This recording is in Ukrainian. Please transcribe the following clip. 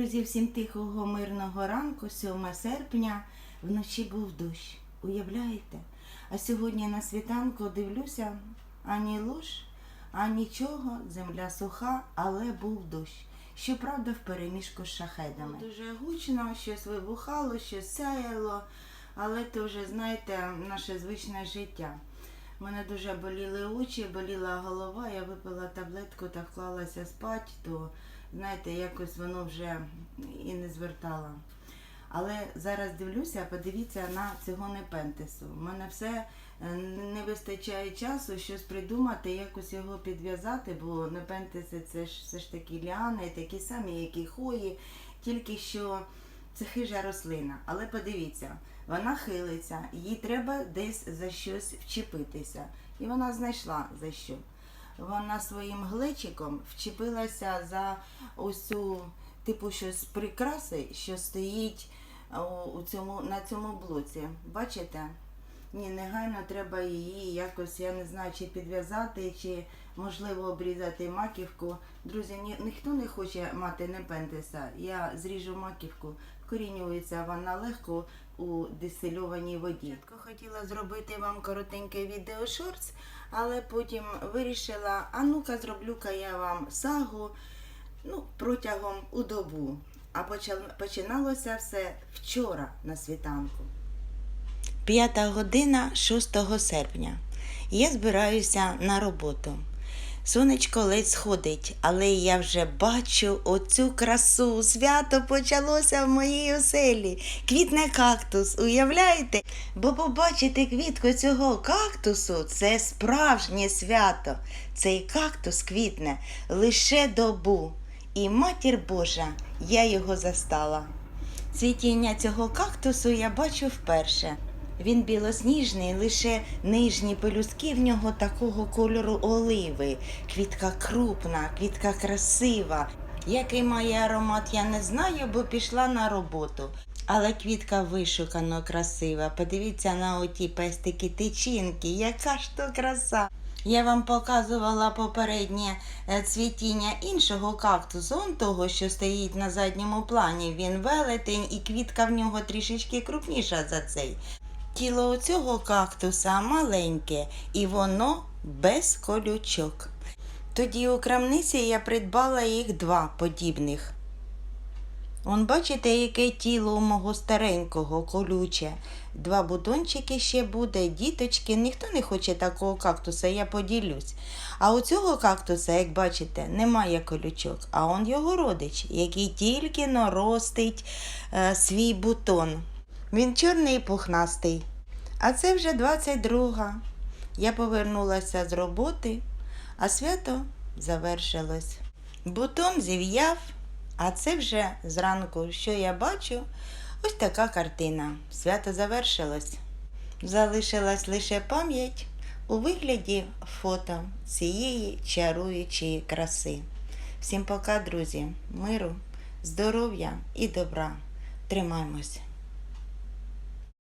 Друзі, всім тихого мирного ранку, 7 серпня, вночі був дощ. Уявляєте? А сьогодні на світанку дивлюся, ані луж, а нічого, земля суха, але був дощ. Щоправда, впереміжку з шахедами. Дуже гучно, щось вибухало, щось сяяло, але це вже, знаєте, наше звичне життя. У мене дуже боліли очі, боліла голова, я випила таблетку та вклалася спати, то знаєте, якось воно вже і не звертало. Але зараз дивлюся, подивіться на цього непентесу. У мене все е, не вистачає часу щось придумати, якось його підв'язати, бо непентеси це ж все ж таки ліани, такі самі, як і хої, тільки що це хижа рослина. Але подивіться, вона хилиться, їй треба десь за щось вчепитися. І вона знайшла за що. Вона своїм глечиком вчепилася за ось цю типу щось прикраси, що стоїть у цьому, на цьому блоці. Бачите? Ні, негайно треба її якось, я не знаю, чи підв'язати, чи можливо обрізати маківку. Друзі, ні, ніхто не хоче мати непентеса. Я зріжу маківку, вкорінюється вона легко у дистильованій воді. Спочатку хотіла зробити вам коротеньке відео шортс, але потім вирішила, а ну-ка зроблю-ка я вам сагу ну, протягом у добу. А починалося все вчора на світанку. П'ята година 6 серпня. Я збираюся на роботу. Сонечко ледь сходить, але я вже бачу оцю красу. Свято почалося в моїй оселі. Квітне кактус, уявляєте? Бо побачити квітку цього кактусу це справжнє свято. Цей кактус квітне лише добу. І матір Божа, я його застала. Цвітіння цього кактусу я бачу вперше. Він білосніжний, лише нижні пелюстки в нього такого кольору оливи. Квітка крупна, квітка красива. Який має аромат, я не знаю, бо пішла на роботу. Але квітка вишукано красива. Подивіться на оті пестики тичинки, яка ж то краса. Я вам показувала попереднє е, цвітіння іншого кактусу, он того, що стоїть на задньому плані. Він велетень і квітка в нього трішечки крупніша за цей. Тіло у цього кактуса маленьке і воно без колючок. Тоді у крамниці я придбала їх два подібних. Он бачите, яке тіло у мого старенького колюче. Два бутончики ще буде, діточки, ніхто не хоче такого кактуса, я поділюсь. А у цього кактуса, як бачите, немає колючок, а он його родич, який тільки наростить е, свій бутон. Він чорний пухнастий. А це вже 22. Я повернулася з роботи, а свято завершилось. Бутон зів'яв, а це вже зранку, що я бачу, ось така картина. Свято завершилось. Залишилась лише пам'ять у вигляді фото цієї чаруючої краси. Всім пока, друзі, миру, здоров'я і добра. Тримаймось!